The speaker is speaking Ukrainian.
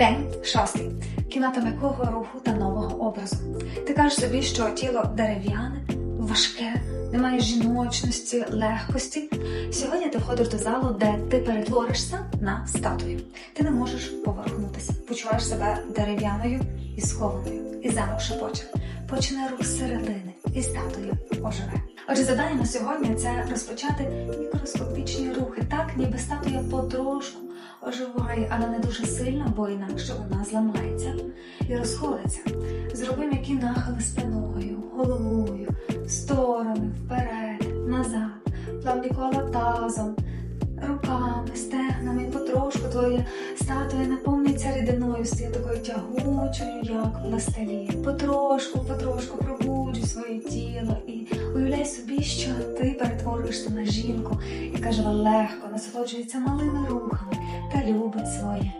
День шостий. Кімната м'якого руху та нового образу. Ти кажеш собі, що тіло дерев'яне, важке, немає жіночності, легкості. Сьогодні ти входиш до залу, де ти перетворишся на статую. Ти не можеш поворухнутися. Почуваєш себе дерев'яною і схованою. І замок шепоче. Почне рух середини, і статуя оживе. Отже, завдання на сьогодні це розпочати мікроскопічні рухи, так ніби статуя потрошку оживає, але не дуже сильно, бо інакше вона зламається і розходиться. Зроби м'які нахили спиною, головою, в сторони, вперед, назад, плавні кола тазом, руками, стегнами, потрошку твоя статуя наповниться рідиною, стає такою тягучою, як пластилін. Потрошку, потрошку пробуджуй своє тіло і уявляй собі, що ти перетворюєшся на жінку, яка живе легко, насолоджується малими рухами та любить своє